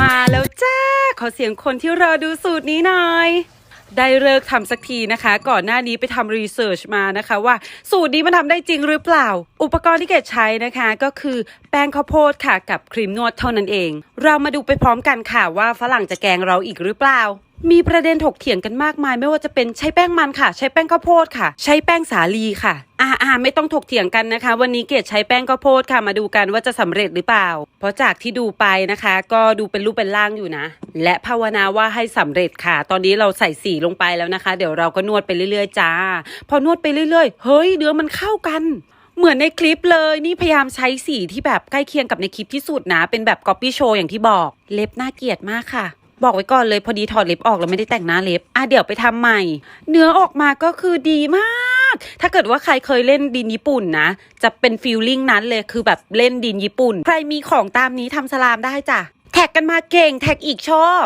มาแล้วจ้า ขอเสียงคนที่รอดูสูตรนี้หน่อยได้เลิกทำสักทีนะคะ ก่อนหน้านี้ไปทำรีเสิร์ชมานะคะว่าสูตรนี้มันทำได้จริงหรือเปล่า อุปกรณ์ที่เกดใช้นะคะก็คือแป้งข้าวโพดค่ะกับครีมนวดเท่านั้นเอง เรามาดูไปพร้อมกันค่ะว่าฝรั่งจะแกงเราอีกหรือเปล่า มีประเด็นถกเถียงกันมากมาย ไม่ว่าจะเป็นใช้แป้งมันค่ะ ใช้แป้งข้าวโพดค่ะ ใช้แป้งสาลีค่ะอ่าอ่าไม่ต้องถกเถียงกันนะคะ วันนี้เกดใช้แป้งข้าวโพดค่ะมาดูกันว่าจะสำเร็จหรือเปล่า เพราะจากที่ดูไปนะคะ ก็ดูเป็นรูปเป็นร่างอยู่นะ และภาวนาว่าให้สำเร็จค่ะ ตอนนี้เราใส่สีลงไปแล้วนะคะ เดี๋ยวเราก็นวดไปเรื่อยๆจ้า พอนวดไปเรื่อยๆ เฮ้ยเนื้อมันเข้ากันเหมือนในคลิปเลยนี่พยายามใช้สีที่แบบใกล้เคียงกับในคลิปที่สุดนะ เป็นแบบก๊อปปี้โชว์อย่างที่บอก เล็บน่าเกียดมากค่ะ บอกไว้ก่อนเลยพอดีถอดเล็บออกแล้วไม่ได้แต่งหน้าเล็บ อะเดี๋ยวไปทำใหม่ เนื้อออกมาก็คือดีมาก ถ้าเกิดว่าใครเคยเล่นดินญี่ปุ่นนะ จะเป็นฟีลลิ่งนั้นเลยคือแบบเล่นดินญี่ปุ่น ใครมีของตามนี้ทำสลามได้จ้ะ แท็กกันมาเก่งแท็กอีกชอบ